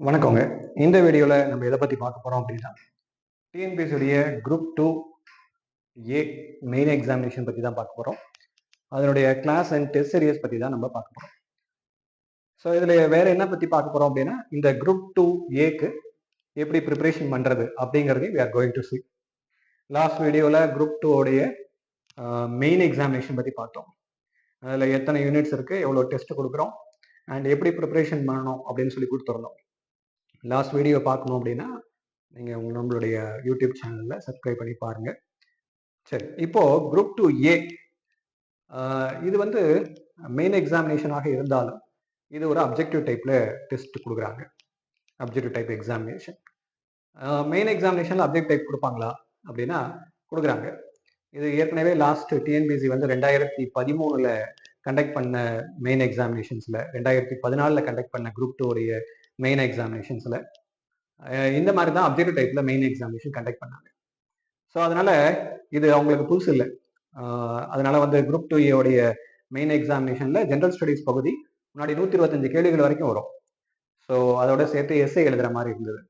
வணக்கங்க. இந்த வீடியோவில் நம்ம எதை பற்றி பார்க்க போகிறோம் அப்படின்னா டிஎன்பிஎஸ்சியுடைய group two A main examination பற்றி தான் பார்க்க போகிறோம் அதனுடைய கிளாஸ் அண்ட் டெஸ்ட் சீரியஸ் பற்றி தான் நம்ம பார்க்க போகிறோம் ஸோ இதில் வேற என்ன பற்றி பார்க்க போகிறோம் அப்படின்னா இந்த குரூப் டூ ஏக்கு எப்படி ப்ரிப்பரேஷன் பண்ணுறது அப்படிங்கிறதையும் we are going to see last வீடியோவில் குரூப் டூ உடைய மெயின் எக்ஸாமினேஷன் பற்றி பார்த்தோம். அதில் எத்தனை யூனிட்ஸ் இருக்குது எவ்வளோ டெஸ்ட் கொடுக்குறோம் அண்ட் எப்படி ப்ரிப்பரேஷன் பண்ணணும் அப்படின்னு சொல்லி கொடுத்துருந்தோம். லாஸ்ட் வீடியோ பார்க்கணும் அப்படின்னா நீங்கள் உங்கள் நம்மளுடைய யூடியூப் சேனலில் சப்ஸ்கிரைப் பண்ணி பாருங்கள் சரி இப்போது குரூப் டூ ஏ இது வந்து மெயின் எக்ஸாமினேஷனாக இருந்தாலும் இது ஒரு அப்ஜெக்டிவ் டைப்ல டெஸ்ட் கொடுக்குறாங்க. அப்ஜெக்டிவ் டைப் எக்ஸாமினேஷன் மெயின் எக்ஸாமினேஷனில் அப்ஜெக்ட் டைப் கொடுப்பாங்களா? அப்படின்னா கொடுக்குறாங்க. இது ஏற்கனவே லாஸ்ட் டிஎன்பிசி வந்து ரெண்டாயிரத்தி பதிமூணுல கண்டக்ட் பண்ண மெயின் எக்ஸாமினேஷன்ஸ்ல ரெண்டாயிரத்தி பதினாலில் கண்டக்ட் பண்ண குரூப் டூ உடைய மெயின் எக்ஸாமினேஷன்ஸில் இந்த மாதிரி தான் அப்ஜெக்டிவ் டைப்பில் மெயின் எக்ஸாமினேஷன் கண்டக்ட் பண்ணாங்க. ஸோ அதனால் இது அவங்களுக்கு புதுசு இல்லை. அதனால் வந்து குரூப் டூ உடைய மெயின் எக்ஸாமினேஷனில் ஜென்ரல் ஸ்டடீஸ் பகுதி முன்னாடி நூற்றி இருபத்தஞ்சு கேள்விகள் வரைக்கும் வரும். ஸோ அதோட சேர்த்து எஸ்ஐ எழுதுகிற மாதிரி இருந்தது.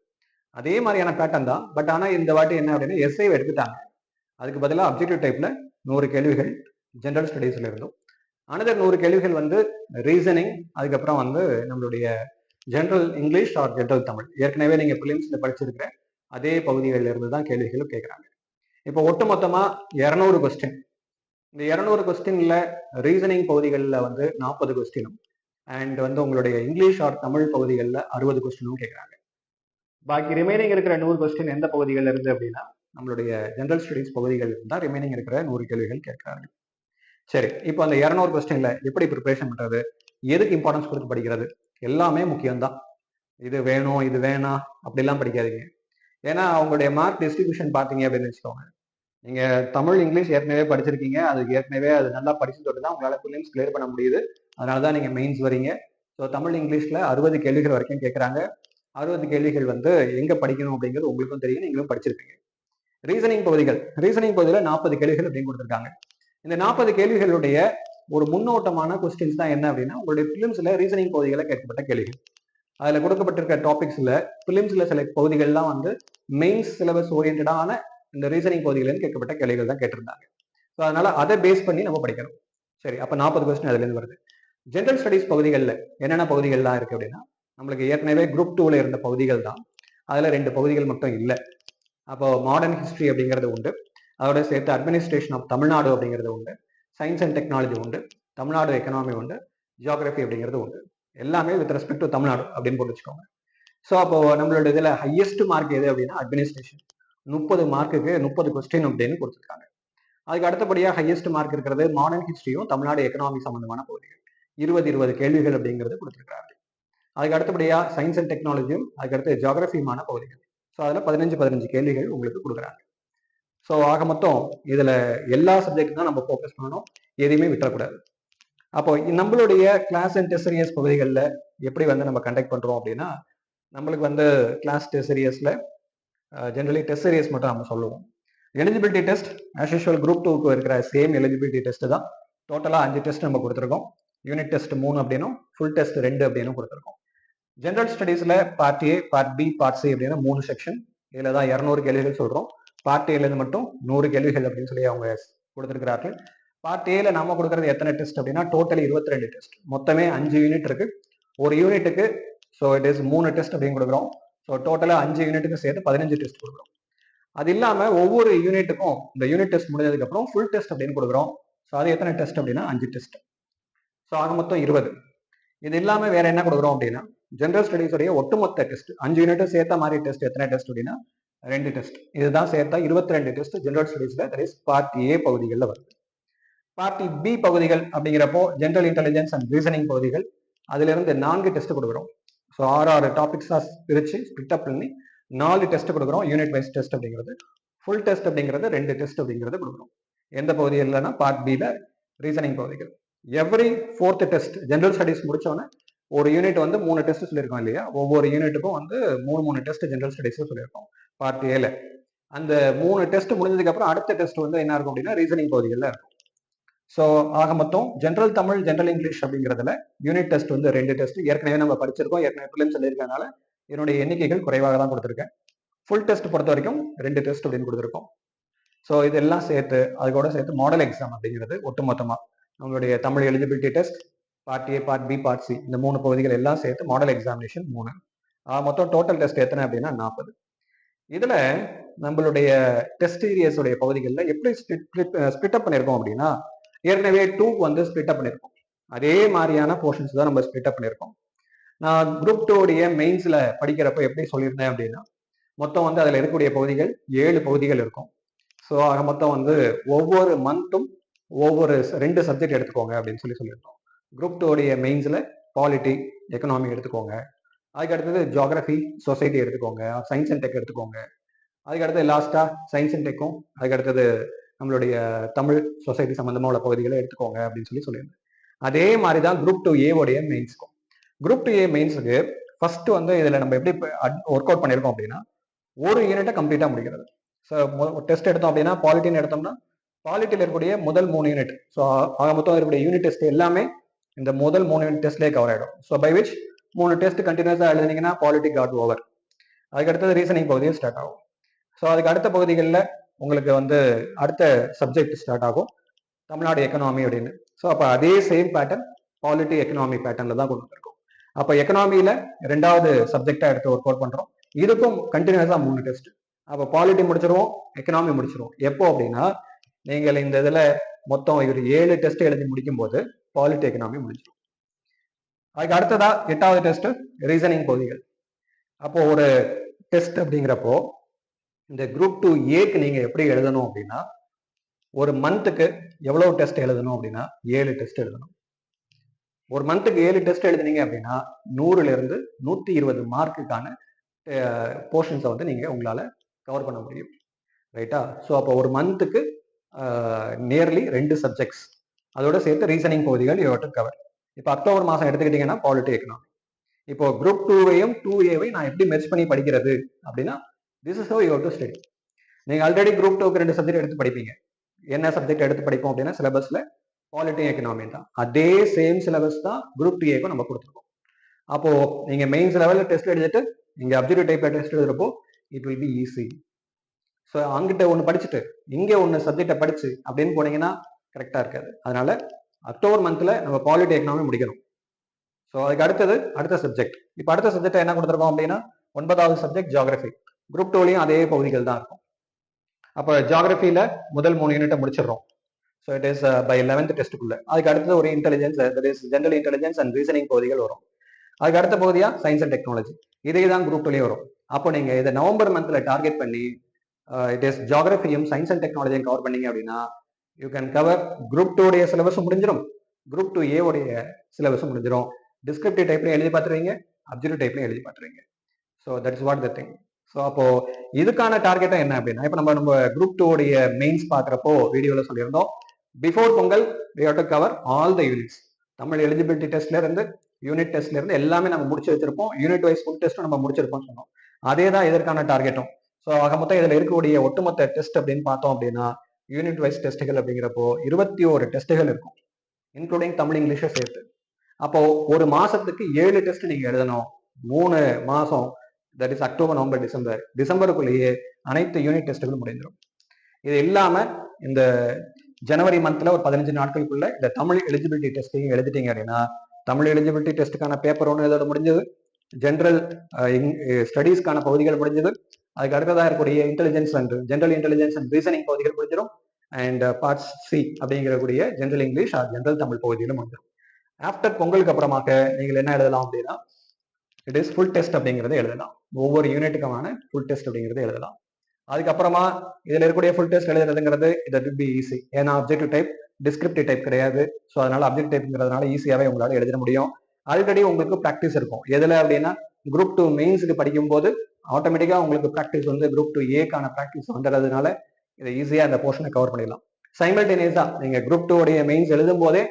அதே மாதிரியான பேட்டர்ன் தான். பட் ஆனால் இந்த வாட்டி என்ன அப்படின்னா எஸ்ஐ எடுத்துட்டாங்க. அதுக்கு பதிலாக அப்ஜெக்டிவ் டைப்பில் நூறு கேள்விகள் ஜென்ரல் ஸ்டடீஸில் இருந்தோம். அனதர் நூறு கேள்விகள் வந்து ரீசனிங் அதுக்கப்புறம் வந்து நம்மளுடைய general English or general Tamil ஏற்கனவே நீங்கள் பிலிம்ஸில் படிச்சிருக்கிற அதே பகுதிகளிலிருந்து தான் கேள்விகளும் கேட்குறாங்க. இப்போ ஒட்டுமொத்தமாக இரநூறு கொஸ்டின் இந்த இரநூறு கொஸ்டினில் ரீசனிங் பகுதிகளில் வந்து நாற்பது கொஸ்டினும் அண்ட் வந்து உங்களுடைய இங்கிலீஷ் ஆர் தமிழ் பகுதிகளில் அறுபது கொஸ்டினும் கேட்குறாங்க. பாக்கி ரிமைனிங் இருக்கிற நூறு கொஸ்டின் எந்த பகுதிகளில் இருந்து அப்படின்னா நம்மளுடைய ஜென்ரல் ஸ்டடீஸ் பகுதிகள் தான் ரிமைனிங் இருக்கிற நூறு கேள்விகள் கேட்குறாங்க சரி இப்போ அந்த இரநூறு கொஸ்டின்ல எப்படி ப்ரிப்பரேஷன் பண்றது? எதுக்கு இம்பார்ட்டன்ஸ் கொடுத்து படிக்கிறது? எல்லாமே முக்கியம்தான். இது வேணும் இது வேணாம் அப்படிலாம் படிக்காதீங்க. ஏன்னா அவங்களுடைய மார்க் டிஸ்ட்ரிபியூஷன் பார்த்தீங்க அப்படின்னு வச்சுக்கோங்க. நீங்க தமிழ் இங்கிலீஷ் ஏற்கனவே படிச்சிருக்கீங்க. அதுக்கு ஏற்கனவே அது நல்லா படிச்சு தான் உங்களால பிள்ளைங்க கிளியர் பண்ண முடியுது. அதனால தான் நீங்க மெயின்ஸ் வரீங்க. ஸோ தமிழ் இங்கிலீஷ்ல அறுபது கேள்விகள் வரைக்கும் கேட்குறாங்க அறுபது கேள்விகள் வந்து எங்க படிக்கணும் அப்படிங்கிறது உங்களுக்கும் தெரியும். நீங்களும் படிச்சிருப்பீங்க. ரீசனிங் பகுதிகள். ரீசனிங் பகுதியில் நாற்பது கேள்விகள் அப்படின்னு கொடுத்துருக்காங்க. இந்த நாற்பது கேள்விகளுடைய ஒரு முன்னோட்டமான கொஸ்டின்ஸ் தான் என்ன அப்படின்னா உங்களுடைய பிலிம்ஸ்ல ரீசனிங் பகுதிகளில் கேட்கப்பட்ட கேள்விகள். அதில் கொடுக்கப்பட்டிருக்க டாபிக்ஸில் ஃபிலிம்ஸில் சில பகுதிகள்லாம் வந்து மெயின்ஸ் சிலபஸ் ஓரியன்டான இந்த ரீசனிங் பகுதிகளில் கேட்கப்பட்ட கேள்விகள் தான் கேட்டிருந்தாங்க. ஸோ அதனால அதை பேஸ் பண்ணி நம்ம படிக்கணும். சரி அப்போ நாற்பது கொஸ்டின் அதுலேருந்து வருது. ஜென்ரல் ஸ்டடீஸ் பகுதிகளில் என்னென்ன பகுதிகள்லாம் இருக்குது அப்படின்னா நம்மளுக்கு ஏற்கனவே குரூப் டூவில் இருந்த பகுதிகள் தான். அதில் ரெண்டு பகுதிகள் மட்டும் இல்லை. அப்போ மாடர்ன் ஹிஸ்ட்ரி அப்படிங்கிறது உண்டு. அதோட சேர்த்து அட்மினிஸ்ட்ரேஷன் ஆஃப் தமிழ்நாடு அப்படிங்கிறது உண்டு. சயின்ஸ் அண்ட் டெக்னாலஜி உண்டு தமிழ்நாடு எக்கனாமி உண்டு ஜியாகிரபி அப்படிங்கிறது உண்டு. எல்லாமே வித் ரெஸ்பெக்ட் டு தமிழ்நாடு அப்படின்னு போட்டு வச்சுக்கோங்க. ஸோ அப்போ நம்மளோட இதில் ஹையஸ்ட் மார்க் எது அப்படின்னா அட்மினிஸ்ட்ரேஷன் முப்பது மார்க்குக்கு முப்பது கொஸ்டின் அப்படின்னு கொடுத்துருக்காங்க. அதுக்கு அடுத்தபடியாக ஹையஸ்ட் மார்க் இருக்கிறது மாடர்ன் ஹிஸ்டரியும் தமிழ்நாடு எக்கனாமி சம்பந்தமான பகுதிகள். இருபது இருபது கேள்விகள் அப்படிங்கிறது கொடுத்துருக்காரு அதுக்கு அடுத்தபடியாக சயின்ஸ் அண்ட் டெக்னாலஜியும் அதுக்கடுத்து ஜியாகிரபியுமான பகுதிகள். ஸோ அதில் பதினஞ்சு பதினஞ்சு கேள்விகள் உங்களுக்கு கொடுக்குறாங்க. ஸோ ஆக மொத்தம் இதில் எல்லா சப்ஜெக்ட் தான் நம்ம ஃபோக்கஸ் பண்ணணும். எதையுமே விட்டுறக்கூடாது அப்போ நம்மளுடைய கிளாஸ் அண்ட் டெசரியஸ் பகுதிகளில் எப்படி வந்து நம்ம கண்டக்ட் பண்ணுறோம் அப்படின்னா நம்மளுக்கு வந்து கிளாஸ் டெசரியஸில் ஜென்ரலி டெஸ்ட் மட்டும் நம்ம சொல்லுவோம். Eligibility test as usual group டூக்கு இருக்கிற சேம் எலிஜிபிலிட்டி டெஸ்ட் தான். டோட்டலாக அஞ்சு டெஸ்ட் நம்ம கொடுத்துருக்கோம். யூனிட் டெஸ்ட் மூணு அப்படின்னும் ஃபுல் டெஸ்ட் ரெண்டு அப்படின்னும் கொடுத்துருக்கோம். General ஸ்டடீஸில் part A part B part C அப்படின்னு மூணு செக்ஷன் இதில் தான் இரநூறு கேள்விகள் சொல்கிறோம் பார்ட் ஏலேருந்து மட்டும் நூறு கேள்விகள் அப்படின்னு சொல்லி அவங்க கொடுத்துருக்கிறார்கள். பார்ட் ஏல நாம கொடுக்கறது எத்தனை டெஸ்ட் அப்படின்னா டோட்டல் இருபத்தி ரெண்டு டெஸ்ட் மொத்தமே அஞ்சு யூனிட் இருக்கு. ஒரு யூனிட்டுக்கு ஸோ இட் இஸ் மூணு டெஸ்ட் அப்படின்னு கொடுக்குறோம். ஸோ டோட்டலாக அஞ்சு யூனிட்டுக்கு சேர்த்து பதினஞ்சு டெஸ்ட் கொடுக்குறோம். அது இல்லாமல் ஒவ்வொரு யூனிட்டுக்கும் இந்த யூனிட் டெஸ்ட் முடிஞ்சதுக்கப்புறம் ஃபுல் டெஸ்ட் அப்படின்னு கொடுக்குறோம். ஸோ அது எத்தனை டெஸ்ட் அப்படின்னா அஞ்சு டெஸ்ட் ஸோ ஆக மொத்தம் இருபது. இது இல்லாமல் வேற என்ன கொடுக்குறோம் அப்படின்னா ஜென்ரல் ஸ்டடீஸ் உடைய ஒட்டுமொத்த டெஸ்ட் அஞ்சு யூனிட்டும் சேர்த்த மாதிரி டெஸ்ட் எத்தனை டெஸ்ட் அப்படின்னா ரெண்டு டெஸ்ட் இதுதான் சேர்த்தா இருபத்தி ரெண்டு டெஸ்ட் ஜென்ரல் ஸ்டடீஸ்ல தட் இஸ் பார்ட் ஏ பகுதிகளில் வருது பார்ட்டி பி பகுதிகள் அப்படிங்கிறப்போ ஜென்ரல் இன்டெலிஜென்ஸ் அண்ட் ரீசனிங் பகுதிகள். அதுல இருந்து நான்கு டெஸ்ட் கொடுக்குறோம். ஸோ ஆறு ஆறு டாபிக்ஸா பிரித்து ஸ்பிட்டப் பண்ணி நாலு டெஸ்ட் கொடுக்குறோம். யூனிட் வைஸ் டெஸ்ட் அப்படிங்கிறது. ஃபுல் டெஸ்ட் அப்படிங்கிறது ரெண்டு டெஸ்ட் அப்படிங்கிறது கொடுக்குறோம். எந்த பகுதி இல்லைன்னா பார்ட் பியில் ரீசனிங் பகுதிகள். Every fourth test general studies முடிச்சோன்னே ஒரு யூனிட் வந்து மூணு டெஸ்ட் சொல்லியிருக்கோம் இல்லையா? ஒவ்வொரு யூனிட்டுக்கும் வந்து மூணு மூணு டெஸ்ட் ஜென்ரல் ஸ்டடீஸும் சொல்லியிருக்கோம். பார்ட் ஏல அந்த மூணு டெஸ்ட் முடிஞ்சதுக்கு அப்புறம் அடுத்த டெஸ்ட் வந்து என்ன இருக்கும் அப்படின்னா ரீசனிங் பகுதிகளில் இருக்கும். ஸோ ஆக மொத்தம் ஜென்ரல் தமிழ் ஜென்ரல் இங்கிலீஷ் அப்படிங்கிறதுல யூனிட் டெஸ்ட் வந்து ரெண்டு டெஸ்ட் ஏற்கனவே நம்ம படிச்சிருக்கோம் ஏற்கனவே பிலிம் சொல்லியிருக்கனால என்னுடைய எண்ணிக்கைகள் குறைவாக தான் கொடுத்துருக்கேன். ஃபுல் டெஸ்ட் பொறுத்த வரைக்கும் ரெண்டு டெஸ்ட் அப்படின்னு கொடுத்துருக்கோம். ஸோ இதெல்லாம் சேர்த்து அது கூட சேர்த்து மாடல் எக்ஸாம் அப்படிங்கிறது ஒட்டுமொத்தமாக நம்மளுடைய Tamil eligibility test part A part B part C இந்த மூணு பகுதிகள் எல்லாம் சேர்த்து மாடல் எக்ஸாமினேஷன் மூணு. ஆக மொத்தம் டோட்டல் டெஸ்ட் எத்தனை அப்படின்னா நாற்பது. இதுல நம்மளுடைய டெஸ்ட் சீரியஸ் உடைய பகுதிகளில் எப்படி ஸ்பிட் அப் பண்ணியிருக்கோம் அப்படின்னா ஏற்கனவே டூக்கு வந்து ஸ்பிட் அப் பண்ணியிருக்கோம். அதே மாதிரியான போர்ஷன்ஸ் தான் நம்ம ஸ்பிட் அப் பண்ணியிருக்கோம். நான் குரூப் டூடைய மெயின்ஸ்ல படிக்கிறப்ப எப்படி சொல்லியிருந்தேன் அப்படின்னா மொத்தம் வந்து அதில் இருக்கக்கூடிய பகுதிகள் ஏழு பகுதிகள் இருக்கும். ஸோ ஆக மொத்தம் வந்து ஒவ்வொரு மந்த்தும் ஒவ்வொரு ரெண்டு சப்ஜெக்ட் எடுத்துக்கோங்க அப்படின்னு சொல்லி சொல்லியிருந்தோம். குரூப் டூடைய மெயின்ஸ்ல பாலிட்டி எக்கனாமி எடுத்துக்கோங்க. அதுக்கு அடுத்தது ஜியாகிரபி சொசைட்டி எடுத்துக்கோங்க சயின்ஸ் அண்ட் டெக் எடுத்துக்கோங்க. அதுக்கு அடுத்தது லாஸ்டா சயின்ஸ் அண்ட் டெக்கும் அதுக்கு அடுத்தது நம்மளுடைய தமிழ் சொசைட்டி சம்பந்தமா உள்ள பகுதிகளை எடுத்துக்கோங்க அப்படின்னு சொல்லி சொல்லியிருந்தேன். அதே மாதிரி தான் குரூப் டூ ஏவோடைய மெயின்ஸ்க்கும் குரூப் டூ ஏ மெயின்ஸுக்கு ஃபர்ஸ்ட் வந்து இதில் நம்ம எப்படி ஒர்க் அவுட் பண்ணியிருக்கோம் அப்படின்னா ஒரு யூனிட்டை கம்ப்ளீட்டாக முடிக்கிறது. ஸோ டெஸ்ட் எடுத்தோம் அப்படின்னா பாலிட்டின்னு எடுத்தோம்னா பாலிட்டியில் இருக்கக்கூடிய முதல் மூணு யூனிட் ஸோ ஆக மொத்தம் இருக்கக்கூடிய யூனிட் டெஸ்ட் எல்லாமே இந்த முதல் மூணு யூனிட் டெஸ்ட்லேயே கவர் ஆகிடும் ஸோ பை விச் மூணு டெஸ்ட் கண்டினியூஸாக எழுதினீங்கன்னா குவாலிட்டி காட் ஓவர் அதுக்கு அடுத்தது ரீசனிங் பகுதியும் ஸ்டார்ட் ஆகும். ஸோ அதுக்கு அடுத்த பகுதிகளில் உங்களுக்கு வந்து அடுத்த சப்ஜெக்ட் ஸ்டார்ட் ஆகும். தமிழ்நாடு எக்கனாமி அப்படின்னு. ஸோ அப்போ அதே சேம் பேட்டர்ன் பாலிட்டி எக்கனாமி பேட்டர்னில் தான் கொண்டு வந்திருக்கோம். அப்போ எக்கனாமியில் ரெண்டாவது சப்ஜெக்டாக எடுத்து ஒர்க் அவுட் பண்ணுறோம் இதுக்கும் கண்டினியூஸாக மூணு டெஸ்ட் அப்போ பாலிட்டி முடிச்சிருவோம் எக்கனாமி முடிச்சிருவோம். எப்போ அப்படின்னா நீங்கள் இந்த இதில் மொத்தம் ஒரு ஏழு டெஸ்ட் எழுதி முடிக்கும் போது பாலிட்டி எக்கனாமி முடிஞ்சிடும் அதுக்கு அடுத்ததா எட்டாவது டெஸ்ட் ரீசனிங் பகுதிகள் அப்போ ஒரு டெஸ்ட் அப்படிங்கிறப்போ இந்த குரூப் டூ ஏக்கு நீங்க எப்படி எழுதணும் அப்படின்னா ஒரு மந்த்துக்கு எவ்வளவு டெஸ்ட் எழுதணும் அப்படின்னா ஏழு டெஸ்ட் எழுதணும். ஒரு மந்த்துக்கு ஏழு டெஸ்ட் எழுதுனீங்க அப்படின்னா நூறுல இருந்து நூத்தி இருபது மார்க்குக்கான போர்ஷன்ஸை வந்து நீங்க உங்களால கவர் பண்ண முடியும். ரைட்டா ஸோ அப்போ ஒரு மந்த்துக்கு நியர்லி ரெண்டு சப்ஜெக்ட்ஸ் அதோட சேர்த்து ரீசனிங் பகுதிகள் இவற்றை கவர் இப்போ அக்டோபர் மாதம் எடுத்துக்கிட்டிங்கன்னா பாலிட்டி எக்கனாமி இப்போ குரூப் டூவையும் டூ ஏவையும் நான் எப்படி மெர்ச் பண்ணி படிக்கிறது அப்படின்னா this is how you to study நீங்கள் ஆல்ரெடி குரூப் டூக்கு ரெண்டு சப்ஜெக்ட் எடுத்து படிப்பீங்க. என்ன சப்ஜெக்ட் எடுத்து படிப்போம் அப்படின்னா சிலபஸில் பாலிட்டி எக்கனாமி தான். அதே சேம் சிலபஸ் தான் குரூப் டூ ஏக்கும் நம்ம கொடுத்துருக்கோம். அப்போ நீங்கள் மெயின்ஸ் லெவலில் டெஸ்ட் எழுதிட்டு நீங்கள் அப்ஜெக்டிவ் டைப்ல test எழுதுறப்போ it will be easy so அங்கிட்ட ஒன்று படிச்சுட்டு இங்கே ஒன்று சப்ஜெக்டை படிச்சு அப்படின்னு போனீங்கன்னா கரெக்டாக இருக்காது. அதனால அக்டோபர் மந்த்ல நம்ம பாலிட்டி எக்கனாமி முடிக்கணும். ஸோ அதுக்கு அடுத்தது அடுத்த சப்ஜெக்ட் இப்போ அடுத்த சப்ஜெக்ட் என்ன கொடுத்துருக்கோம் அப்படின்னா ஒன்பதாவது சப்ஜெக்ட் ஜியாகிரபி குரூப் டூலையும் அதே பகுதிகள் தான் இருக்கும். அப்போ ஜியாகிரபியில முதல் மூணு யூனிட்டை முடிச்சிடுறோம். So it is by eleventh டெஸ்ட்டுக்குள்ள அதுக்கு அடுத்தது ஒரு intelligence that is general intelligence and reasoning பகுதிகள் வரும். அதுக்கு அடுத்த பகுதியா சயின்ஸ் அண்ட் டெக்னாலஜி இதே தான் குரூப் டூலையும் வரும். அப்போ நீங்க இதை நவம்பர் மந்த்ல டார்கெட் பண்ணி இட் இஸ் ஜியாகிரபியும் சயின்ஸ் அண்ட் டெக்னாலஜியும் கவர் பண்ணீங்க அப்படின்னா you can cover group two உடைய சிலபஸும் முடிஞ்சிடும் குரூப் டூ ஏ உடைய சிலபஸும் முடிஞ்சிடும் டிஸ்கிரிப்டிவ் டைப்லையும் எழுதி பார்த்துருவீங்க. அப்ஜெக்டிவ் டைப்லையும் எழுதி பார்த்துருவீங்க. So that is what the thing so அப்போ இதுக்கான டார்கெட்டா என்ன அப்படின்னா இப்போ நம்ம நம்ம குரூப் டூ உடைய மெயின்ஸ் பார்க்குறப்போ வீடியோவில் சொல்லியிருந்தோம். Before Pongal we have to cover all the units Tamil eligibility டெஸ்ட்ல இருந்து யூனிட் டெஸ்ட்ல இருந்து எல்லாமே நம்ம முடிச்சு வச்சிருப்போம். யூனிட் வைஸ் ஃபுல் டெஸ்ட்டும் நம்ம முடிச்சிருப்போம் சொன்னோம். அதே தான் இதற்கான டார்கெட்டும் ஸோ ஆக மொத்தம் இதில் இருக்கக்கூடிய ஒட்டுமொத்த டெஸ்ட் அப்படின்னு பார்த்தோம் அப்படின்னா யூனிட் வைஸ் டெஸ்ட்டுகள் அப்படிங்கிறப்போ இருபத்தி ஒரு டெஸ்ட்டுகள் இருக்கும். இன்க்ளூடிங் தமிழ் இங்கிலீஷை சேர்த்து. அப்போ ஒரு மாசத்துக்கு ஏழு டெஸ்ட் நீங்க எழுதணும். மூணு மாசம் that is October November December டிசம்பருக்குள்ளேயே அனைத்து யூனிட் டெஸ்ட்டுகளும் முடிந்துடும் இது இல்லாம இந்த ஜனவரி மந்த்ல ஒரு பதினஞ்சு நாட்களுக்குள்ள இந்த தமிழ் எலிஜிபிலிட்டி டெஸ்ட்டையும் எழுதிட்டீங்க அப்படின்னா தமிழ் எலிஜிபிலிட்டி டெஸ்ட்டுக்கான பேப்பர் ஒன்று இதோட முடிஞ்சது. ஜென்ரல் ஸ்டடீஸ்க்கான பகுதிகள் முடிஞ்சது. அதுக்கு அடுத்ததாக இருக்கக்கூடிய intelligence and general intelligence and reasoning பகுதிகள் முடிஞ்சிடும் and parts uh, C அப்படிங்கிறக்கூடிய general English or uh, general Tamil பகுதியிலும் முடிஞ்சிடும் ஆஃப்டர் பொங்கலுக்கு அப்புறமாக நீங்கள் என்ன எழுதலாம் அப்படின்னா இட் இஸ் ஃபுல் டெஸ்ட் அப்படிங்கிறத எழுதலாம். ஒவ்வொரு யூனிட்டுக்குமான ஃபுல் டெஸ்ட் அப்படிங்கிறத எழுதலாம். அதுக்கப்புறமா இதுல இருக்கக்கூடிய ஃபுல் டெஸ்ட் எழுதுறதுங்கிறது இட் வில் பி ஈஸி ஏன்னா அப்ஜெக்டிவ் டைப் டிஸ்கிரிப்டிவ் டைப் கிடையாது. ஸோ அதனால அப்ஜெக்ட் டைப்ங்கிறதுனால ஈஸியாவே உங்களால எழுத முடியும். ஆல்ரெடி உங்களுக்கு ப்ராக்டிஸ் இருக்கும். எதுல அப்படின்னா குரூப் டூ மெயின்ஸுக்கு படிக்கும்போது ஆட்டோமேட்டிக்காக உங்களுக்கு ப்ராக்டிஸ் வந்து குரூப் டூ ஏக்கான ப்ராக்டிஸ் வந்துடுறதுனால இதை ஈஸியாக அந்த போர்ஷனை கவர் பண்ணிடலாம். சைமல்டேனியஸாக நீங்கள் குரூப் டூ உடைய மெயின்ஸ் எழுதும் போதே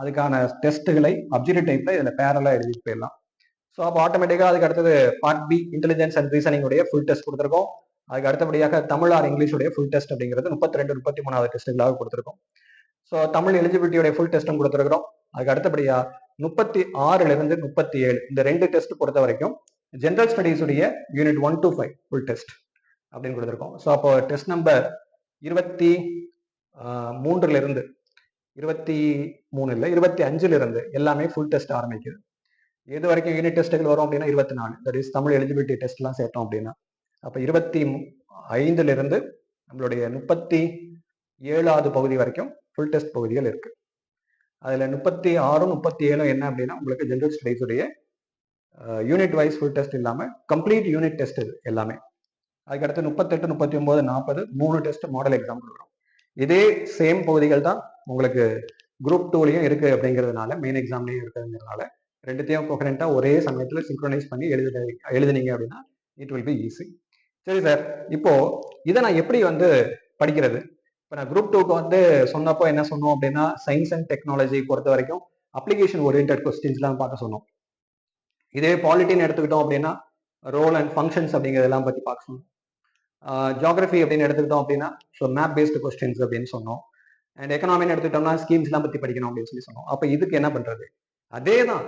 அதுக்கான டெஸ்ட்டுகளை அப்ஜெக்டிவ் டைப்பில் இதில் பேரலாக எழுதிட்டு போயிடலாம். ஸோ அப்போ ஆட்டோமேட்டிக்காக அதுக்கு அடுத்தது part B intelligence and reasoning உடைய ஃபுல் டெஸ்ட் கொடுத்துருக்கோம். அதுக்கு அடுத்தபடியாக தமிழ் ஆர் இங்கிலீஷுடைய ஃபுல் டெஸ்ட் அப்படிங்கிறது முப்பத்தி ரெண்டு முப்பத்தி மூணாவது டெஸ்ட்டுகளாக கொடுத்துருக்கோம். ஸோ தமிழ் எலிஜிபிலிட்டியுடைய ஃபுல் டெஸ்ட்டும் கொடுத்துருக்கிறோம். அதுக்கு அடுத்தபடியாக முப்பத்தி ஆறுல இருந்து முப்பத்தி ஏழு. இந்த ரெண்டு டெஸ்ட் பொறுத்த வரைக்கும் ஜென்ரல் ஸ்டடீஸ் உடைய unit one to five full test அப்படின்னு கொடுத்துருக்கோம். ஸோ அப்போ டெஸ்ட் நம்பர் இருபத்தி மூன்றுல இருந்து இருபத்தி மூணு இல்லை இருபத்தி அஞ்சுல இருந்து எல்லாமே ஃபுல் டெஸ்ட் ஆரம்பிக்குது. எது வரைக்கும் யூனிட் டெஸ்ட்டுகள் வரும் அப்படின்னா இருபத்தி நாலு. தட் இஸ் தமிழ் எலிஜிபிலிட்டி டெஸ்ட்லாம் சேர்த்தோம் அப்படின்னா. அப்போ இருபத்தி ஐந்துல இருந்து நம்மளுடைய முப்பத்தி ஏழாவது பகுதி வரைக்கும் ஃபுல் டெஸ்ட் பகுதிகள் இருக்கு. அதில் முப்பத்தி ஆறும் முப்பத்தி ஏழும் என்ன அப்படின்னா உங்களுக்கு ஜென்ரல் ஸ்டடீஸ் உடைய யூனிட் வைஸ் ஃபுல் டெஸ்ட் இல்லாமல் கம்ப்ளீட் யூனிட் டெஸ்ட் இது எல்லாமே. அதுக்கடுத்து முப்பத்தெட்டு முப்பத்தி ஒன்பது நாற்பது மூணு டெஸ்ட் மாடல் எக்ஸாம் கொடுக்குறோம். இதே சேம் பகுதிகள் தான் உங்களுக்கு குரூப் டூலையும் இருக்குது அப்படிங்கிறதுனால மெயின் எக்ஸாம்லையும் இருக்கிறதுனால ரெண்டுத்தையும் கொஹரண்டா ஒரே சமயத்தில் சிங்க்ரனைஸ் பண்ணி எழுது எழுதுனீங்க அப்படின்னா இட் வில் பி ஈஸி சரி சார் இப்போ இதை நான் எப்படி வந்து படிக்கிறது? இப்போ நான் குரூப் டூக்கு வந்து சொன்னப்போ என்ன சொன்னோம் அப்படின்னா சயின்ஸ் அண்ட் டெக்னாலஜி பொறுத்த வரைக்கும் அப்ளிகேஷன் ஓரியன்ட் கொஸ்டின்ஸ்லாம் பார்க்க சொன்னோம். இதே பாலிட்டின்னு எடுத்துக்கிட்டோம் அப்படின்னா ரோல் அண்ட் ஃபங்க்ஷன்ஸ் அப்படிங்கிறதெல்லாம் பற்றி பார்க்க சொன்னோம். ஜியாகிரபி அப்படின்னு எடுத்துக்கிட்டோம் அப்படின்னா ஸோ மேப் பேஸ்டு கொஸ்டின்ஸ் அப்படின்னு சொன்னோம். அண்ட் எக்கனாமின்னு எடுத்துக்கிட்டோம்னா ஸ்கீம்ஸ்லாம் பற்றி படிக்கணும் அப்படின்னு சொல்லி சொன்னோம். அப்போ இதுக்கு என்ன பண்ணுறது அதே தான்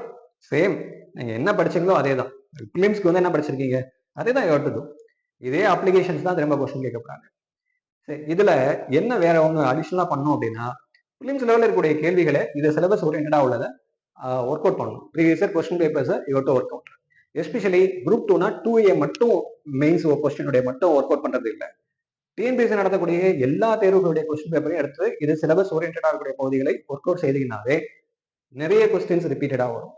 சேம் நீங்கள் என்ன படிச்சீங்களோ அதே தான் ஃபிலிம்ஸ்க்கு வந்து என்ன படிச்சிருக்கீங்க? அதே தான் யோட்டுது இதே அப்ளிகேஷன்ஸ் தான் திரும்ப கொஸ்டின் கேட்க போகிறாங்க இதுல என்ன வேற ஒன்று அடிஷனலா பண்ணோம் அப்படின்னா ஃபிலிம்ஸ் லெவலில் இருக்கக்கூடிய கேள்விகளை இது சிலபஸ் ஓரியன்டா உள்ளதை ஒர்க் அவுட் பண்ணணும். ப்ரீவியஸ் இயர் கொஸ்டின் பேப்பர்ஸை யோட்டோ ஒர்க் அவுட் எஸ்பெஷலி குரூப் டூனா டூ ஏ மட்டும் மெயின்ஸ் கொஸ்டினுடைய மட்டும் ஒர்க் அவுட் பண்றது இல்லை. டிஎன்பிஎஸ்சி நடத்தக்கூடிய எல்லா தேர்வுகளுடைய கொஸ்டின் பேப்பரையும் எடுத்து இது சிலபஸ் ஓரியன்டாக இருக்கக்கூடிய பகுதிகளை ஒர்க் அவுட் செய்தீங்கன்னாவே நிறைய கொஸ்டின்ஸ் ரிப்பீட்டடாக வரும்.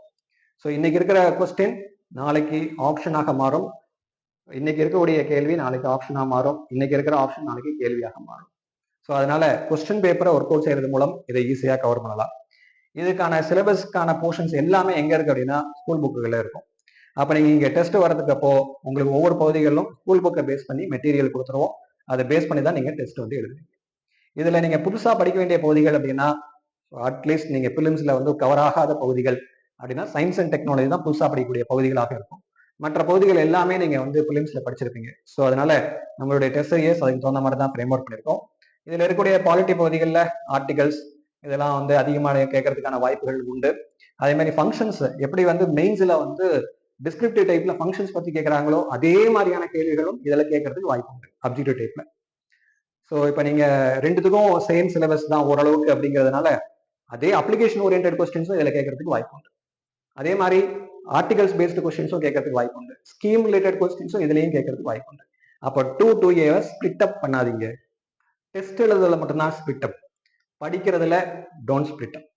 ஸோ இன்னைக்கு இருக்கிற கொஸ்டின் நாளைக்கு ஆப்ஷனாக மாறும். இன்னைக்கு இருக்கக்கூடிய கேள்வி நாளைக்கு ஆப்ஷனாக மாறும். இன்னைக்கு இருக்கிற ஆப்ஷன் நாளைக்கு கேள்வியாக மாறும். ஸோ அதனால கொஸ்டின் பேப்பரை ஒர்க் அவுட் செய்யறது மூலம் இதை ஈஸியாக கவர் பண்ணலாம். இதுக்கான சிலபஸ்க்கான போர்ஷன்ஸ் எல்லாமே எங்க இருக்கு அப்படின்னா ஸ்கூல் புக்குகளில் இருக்கும். அப்போ நீங்கள் இங்கே டெஸ்ட் வரதுக்கு அப்போ உங்களுக்கு ஒவ்வொரு பகுதிகளிலும் ஸ்கூல் புக்கை பேஸ் பண்ணி மெட்டீரியல் கொடுத்துருவோம். அதை பேஸ் பண்ணி தான் நீங்கள் டெஸ்ட் வந்து எழுதுவீங்க. இதில் நீங்கள் புதுசாக படிக்க வேண்டிய பகுதிகள் அப்படின்னா அட்லீஸ்ட் நீங்கள் ஃபிலிம்ஸில் வந்து கவர் ஆகாத பகுதிகள் அப்படின்னா சயின்ஸ் அண்ட் டெக்னாலஜி தான் புதுசாக படிக்கக்கூடிய பகுதிகளாக இருக்கும். மற்ற பகுதிகள் எல்லாமே நீங்க வந்து பிலிம்ஸ்ல படிச்சிருப்பீங்க. ஸோ அதனால நம்மளுடைய டெஸ்ட் இயர்ஸ் அதுக்கு தகுந்த மாதிரி தான் ஃப்ரேம் ஒர்க் பண்ணியிருக்கோம் இதுல இருக்கக்கூடிய பாலிட்டி பகுதிகளில் ஆர்டிகல்ஸ் இதெல்லாம் வந்து அதிகமாக கேட்கறதுக்கான வாய்ப்புகள் உண்டு. அதே மாதிரி ஃபங்க்ஷன்ஸ் எப்படி வந்து மெயின்ஸ்ல வந்து டிஸ்கிரிப்டிவ் டைப்ல ஃபங்க்ஷன்ஸ் பத்தி கேட்கறாங்களோ அதே மாதிரியான கேள்விகளும் இதில் கேட்கறதுக்கு வாய்ப்பு உண்டு அப்ஜெக்டிவ் டைப்ல ஸோ இப்போ நீங்க ரெண்டுத்துக்கும் சேம் சிலபஸ் தான் ஓரளவுக்கு அப்படிங்கிறதுனால அதே அப்ளிகேஷன் ஓரியன்ட் கொஸ்டின்ஸும் இதில் கேட்கறதுக்கு வாய்ப்பு உண்டு. அதே மாதிரி ஆர்டிகல்ஸ் பேஸ்டு கொஸ்டின்ஸும் கேட்கறதுக்கு வாய்ப்பு உண்டு ஸ்கீம் ரிலேட்டட் கொஸ்டின்ஸும் இதுலேயும் கேட்கறதுக்கு வாய்ப்பு உண்டு அப்போ டூ டூ ஏவை ஸ்பிளிட் அப் பண்ணாதீங்க. டெஸ்ட் எழுதுறதுல மட்டும்தான் ஸ்பிளிட் அப் படிக்கிறதுல don't split up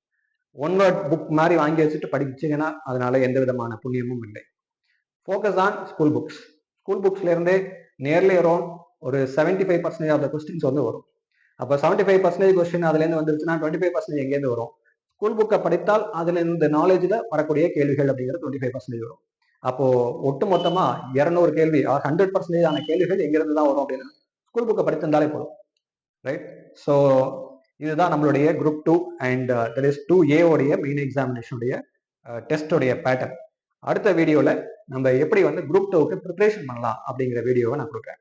one word book மாதிரி வாங்கி வச்சுட்டு படிச்சீங்கன்னா அதனால எந்த விதமான புண்ணியமும் இல்லை. Focus on school books school புக்ஸ்லேருந்தே நேர்லேயே நியர்லி அரௌண்ட் ஒரு seventy five percentage of the questions வந்து வரும். அப்போ செவன்டி ஃபைவ் பர்சன்டேஜ் கொஸ்டின் அதுலேருந்து வந்துருச்சுன்னா டுவெண்ட்டி ஃபைவ் பர்சன்டேஜ் எங்கேருந்து வரும்? ஸ்கூல் புக்கை படித்தால் அதுல இந்த நாலேஜ்ல வரக்கூடிய கேள்விகள் அப்படிங்கிறது டுவெண்ட்டி ஃபைவ் பர்சன்டேஜ் வரும். அப்போ ஒட்டு மொத்தமா இரநூறு கேள்வி ஹண்ட்ரட் பர்சன்டேஜ் ஆன கேள்விகள் எங்கிருந்து தான் வரும் அப்படின்னா ஸ்கூல் புக்கை படித்திருந்தாலே போதும். ரைட் ஸோ இதுதான் நம்மளுடைய group two and that is two ஏவோடைய main எக்ஸாமினேஷனுடைய டெஸ்டோடைய பேட்டர்ன் அடுத்த வீடியோவில் நம்ம எப்படி வந்து குரூப் டூவுக்கு ப்ரிப்ரேஷன் பண்ணலாம் அப்படிங்கிற வீடியோவை நான் கொடுக்குறேன்.